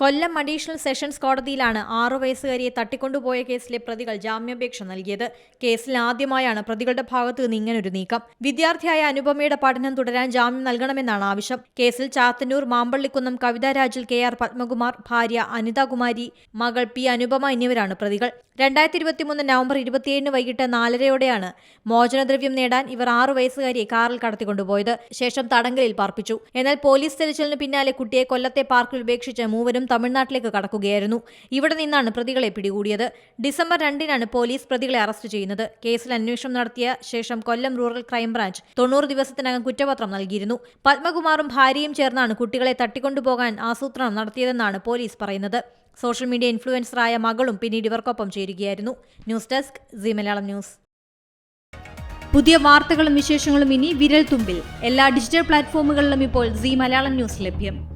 കൊല്ലം additional sessions കോടതിയിലാണ് ആറു വയസ്സുകാരിയെ തട്ടിക്കൊണ്ടുപോയ കേസിലെ പ്രതികൾ ജാമ്യാപേക്ഷ നൽകിയത്. കേസിൽ ആദ്യമായാണ് പ്രതികളുടെ ഭാഗത്തു നിന്ന് ഇങ്ങനൊരു നീക്കം. വിദ്യാർത്ഥിയായ അനുപമയുടെ പഠനം തുടരാൻ ജാമ്യം നൽകണമെന്നാണ് ആവശ്യം. കേസിൽ ചാത്തന്നൂർ മാമ്പള്ളിക്കുന്നം കവിതാരാജിൽ കെ ആർ പത്മകുമാർ ഭാര്യ അനിതാകുമാരി മകൾ പി അനുപമ എന്നിവരാണ് പ്രതികൾ. രണ്ടായിരത്തി ഇരുപത്തിമൂന്ന് നവംബർ ഇരുപത്തിയേഴിന് വൈകിട്ട് നാലരയോടെയാണ് മോചനദ്രവ്യം നേടാൻ ഇവർ ആറു വയസ്സുകാരിയെ കാറിൽ കടത്തിക്കൊണ്ടുപോയത്. ശേഷം തടങ്കലിൽ പാർപ്പിച്ചു. എന്നാൽ പോലീസ് തെരച്ചിലിന് പിന്നാലെ കുട്ടിയെ കൊല്ലത്തെ പാർക്കിൽ ഉപേക്ഷിച്ച് മൂവരും തമിഴ്നാട്ടിലേക്ക് കടക്കുകയായിരുന്നു. ഇവിടെ നിന്നാണ് പ്രതികളെ പിടികൂടിയത്. ഡിസംബർ രണ്ടിനാണ് പോലീസ് പ്രതികളെ അറസ്റ്റ് ചെയ്യുന്നത്. കേസിൽ അന്വേഷണം നടത്തിയ ശേഷം കൊല്ലം റൂറൽ ക്രൈംബ്രാഞ്ച് തൊണ്ണൂറ് ദിവസത്തിനകം കുറ്റപത്രം നൽകിയിരുന്നു. പത്മകുമാറും ഭാര്യയും ചേർന്നാണ് കുട്ടികളെ തട്ടിക്കൊണ്ടുപോകാൻ ആസൂത്രണം നടത്തിയതെന്നാണ് പോലീസ് പറയുന്നത്. സോഷ്യൽ മീഡിയ ഇൻഫ്ലുവൻസറായ മകളും പിന്നീട് ഇവർക്കൊപ്പം ചേരുകയായിരുന്നു. News desk Zee Malayalam news. പുതിയ വാർത്തകളും വിശേഷങ്ങളും ഇനി വിരൽ തുമ്പിൽ എല്ലാ ഡിജിറ്റൽ പ്ലാറ്റ്ഫോമുകളിലും ഇപ്പോൾ സി മലയാളം ന്യൂസ് ലഭ്യം.